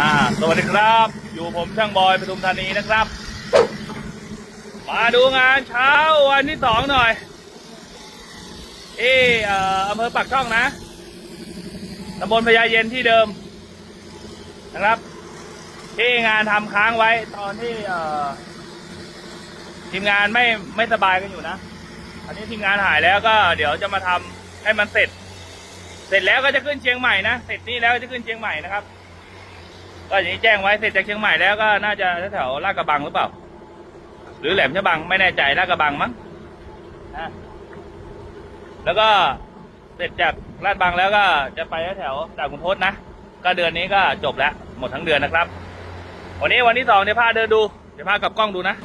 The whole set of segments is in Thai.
อ่าสวัสดีครับ อยู่ผมช่างบอยปทุมธานีนะครับ มาดูงานเช้าวันที่สองหน่อย เออเอ่อำเภอปากช่องนะตำบลพญาเย็นที่เดิม นะครับ ที่งานทำค้างไว้ตอนที่เอทีมงานไม่ไม่สบายกันอยู่นะ อันนี้ทีมงานหายแล้วก็เดี๋ยวจะมาทำให้มันเสร็จ เสร็จแล้วก็จะขึ้นเชียงใหม่นะ เสร็จนี่แล้วจะขึ้นเชียงใหม่นะครับ ก็อย่างนี้แจ้งไว้เสร็จจากเชียงใหม่แล้วก็น่าจะแถวลาดกระบังหรือเปล่า หรือแหลมฉบังไม่แน่ใจลาดกระบังมั้งนะแล้วก็เสร็จจากลาดบังแล้วก็จะไปแถวด่านขุนทดนะก็เดือนนี้ก็จบแล้วหมดทั้งเดือนนะครับ วันนี้วันที่สองเดี๋ยวพาเดินดูเดี๋ยวพากลับกล้องดูนะ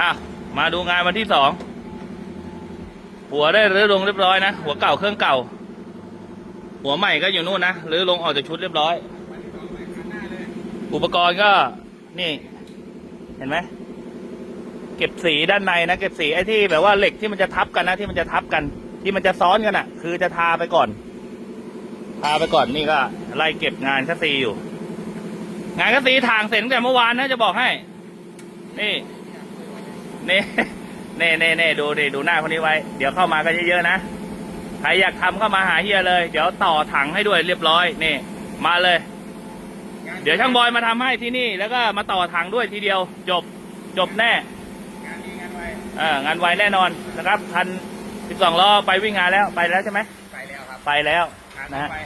อะมาดูงานวันที่สองหัวได้รื้อลงเรียบร้อยนะหัวเก่าเครื่องเก่า หัวใหม่ก็อยู่นู่นนะรื้อลงออกจากชุดเรียบร้อย อุปกรณ์ก็นี่ เห็นไหมเก็บสีด้านในนะเก็บสีไอ้ที่แบบว่าเหล็กที่มันจะทับกันนะที่มันจะทับกัน ที่มันจะซ้อนกันอะ คือจะทาไปก่อน ทาไปก่อนนี่ก็ไล่เก็บงานคัสซีอยู่ งานคัสซีทางเสร็จตั้งแต่เมื่อวานนะจะบอกให้ นี่นี่เน่เน่เน่ดูดิดูหน้าคนนี้ไว้ เดี๋ยวเข้ามากันเยอะๆนะ ใครอยากทำเข้ามาหาเฮียเลย เดี๋ยวต่อถังให้ด้วยเรียบร้อย นี่ มาเลย เดี๋ยวช่างบอยมาทำให้ที่นี่ แล้วก็มาต่อถังด้วยทีเดียว จบจบแน่ งานดีงานไวอ่างานไวแน่นอนนะครับพันสิบสองล้อไปวิ่งงานแล้วไปแล้วใช่ไหมไปแล้วครับไปแล้วงานนะต่อฮะไป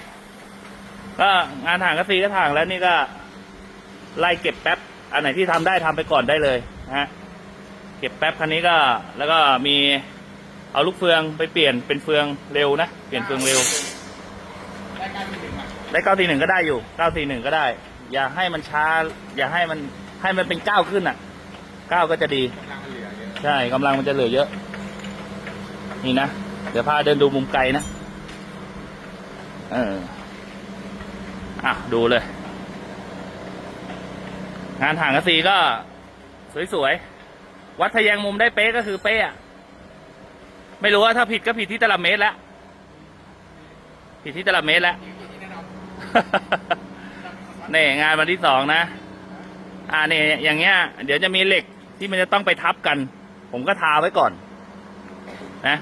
ก็งานถังก็ซีก็ถังแล้วนี่ก็ ไล่เก็บแป๊บ อันไหนที่ทำได้ทำไปก่อนได้เลยนะฮะเก็บแป๊บคันนี้ก็ แล้วก็มีเอาลูกเฟืองไปเปลี่ยนเป็นเฟืองเร็วนะเปลี่ยนเฟืองเร็วรายการที่หนึ่งอะได้เก้าสี่หนึ่งก็ได้อยู่เก้าสี่หนึ่งก็ได้ อย่าให้มันช้า อย่าให้มันให้มันเป็นเก้าขึ้นอะเก้าก็จะดี ใช่กำลังมันจะเหลือเยอะ นี่นะ เดี๋ยวพาเดินดูมุมไกลนะ เอออะดูเลย งานถังกระสีก็ สวยๆ วัดทะแยงมุมได้เป๊ะก็คือเป๊ะอะไม่รู้ว่าถ้าผิดก็ผิดที่ตลับเมตรแล้ว ผิดที่ตลับเมตรแล้ว น่นอนนี่งานวันที่สองนะ อ่านี่อย่างเงี้ย เดี๋ยวจะมีเหล็กที่มันจะต้องไปทับกัน ผมก็ทาไว้ก่อน นะ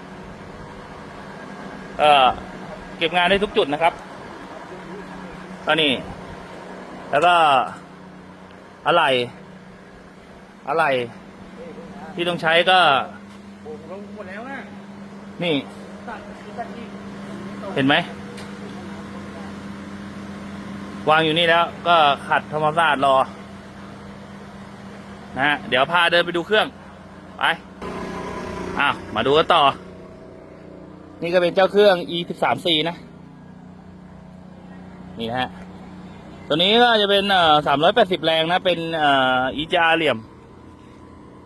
เอ่อเก็บงานได้ทุกจุดนะครับก็นี่ แล้วก็อะไร อะไรที่ต้องใช้ก็โอ้โหลงหมดแล้วนะนี่ตัดตัดที่ เห็นไหม วางอยู่นี่แล้วก็ขัดทำความสะอาดรอ นะฮะเดี๋ยวพาเดินไปดูเครื่อง ไปอ้าวมาดูกันต่อ นี่ก็เป็นเจ้าเครื่อง e 1 3 c นะ นี่นะฮะ ตัวนี้ก็จะเป็นเอ่อ380แปดสิบแรงนะ เป็นเอ่อ e j r เหลี่ยม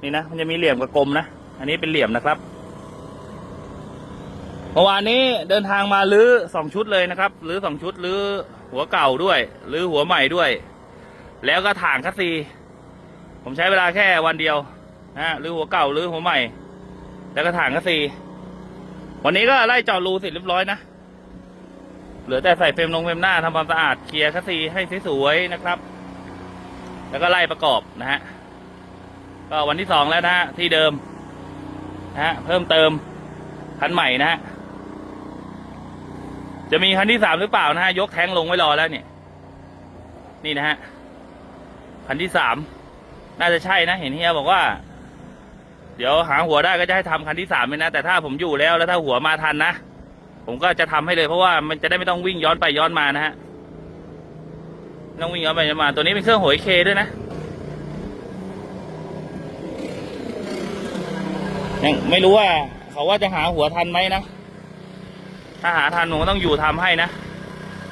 นี่นะ มันจะมีเหลี่ยมกับกลมนะ อันนี้เป็นเหลี่ยมนะครับ มื่อวานนี้เดินทางมาลื้อสองชุดเลยนะครับลื้อสองชุดลื้อหัวเก่าด้วยลื้อหัวใหม่ด้วย แล้วก็ถ่างคัสซีผมใช้เวลาแค่วันเดียวนะฮะลื้อหัวเก่าลื้อหัวใหม่ แล้วก็ถ่างคัสซีวันนี้ก็ไล่เจาะรูเสร็จเรียบร้อยนะเหลือแต่ใส่เฟรมลงเฟรมหน้าทำความสะอาดเคลียร์คัสซีให้สวยๆนะครับ แล้วก็ไล่ประกอบนะฮะก็วันที่สองแล้วนะฮะที่เดิมนะฮะเพิ่มเติมคันใหม่นะฮะ จะมีคันที่สามหรือเปล่านะฮะยกแท้งลงไว้รอแล้วเนี่ย นี่นะฮะคันที่สามน่าจะใช่นะ เห็นเฮียบอกว่า เดี๋ยวหาหัวได้ก็จะให้ทำคันที่สามเลยนะแต่ถ้าผมอยู่แล้วแล้วถ้าหัวมาทันนะผมก็จะทำให้เลยเพราะว่ามันจะได้ไม่ต้องวิ่งย้อนไปย้อนมานะฮะต้องวิ่งย้อนไปย้อนมา ตัวนี้เป็นเครื่องหัวเคด้วยนะยังไม่รู้ว่า เขาว่าจะหาหัวทันไหมนะ ถ้าหาทันผมก็ต้องอยู่ทำให้นะ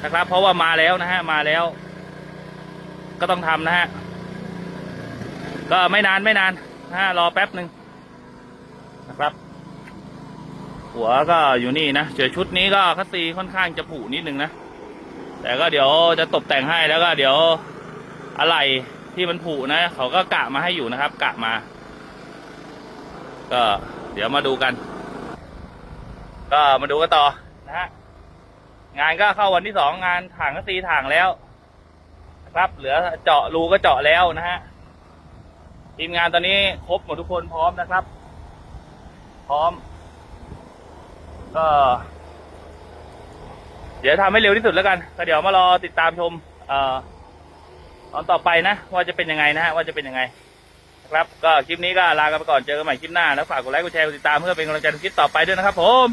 นะครับ เพราะว่ามาแล้วนะฮะมาแล้ว ก็ต้องทำนะฮะก็ไม่นานไม่นานนะฮะรอแป๊บหนึ่งนะครับ หัวก็อยู่นี่นะเจอชุดนี้ก็คัสซีค่อนข้างจะผุนิดนึงนะแต่ก็เดี๋ยวจะตกแต่งให้แล้วก็เดี๋ยวอะไรที่มันผุนะ เขาก็กะมาให้อยู่นะครับ กะมา ก็เดี๋ยวมาดูกัน ก็มาดูกันต่อ นะฮะงานก็เข้าวันที่สองงานถ่างก็ตีถ่างแล้วครับ เหลือเจาะรูก็เจาะแล้วนะฮะทีมงานตอนนี้ครบหมดทุกคนพร้อมนะครับ พร้อม ก็ เดี๋ยวทำให้เร็วที่สุดแล้วกันก็เดี๋ยวมารอติดตามชม เอ่อตอนต่อไปนะ ว่าจะเป็นยังไงนะฮะว่าจะเป็นยังไงนะครับ ก็คลิปนี้ก็ลากันไปก่อนเจอกันใหม่คลิปหน้าแล้วฝากกดไลค์กดแชร์กดติดตามเพื่อเป็นกำลังใจในคลิปต่อไปด้วยนะครับผม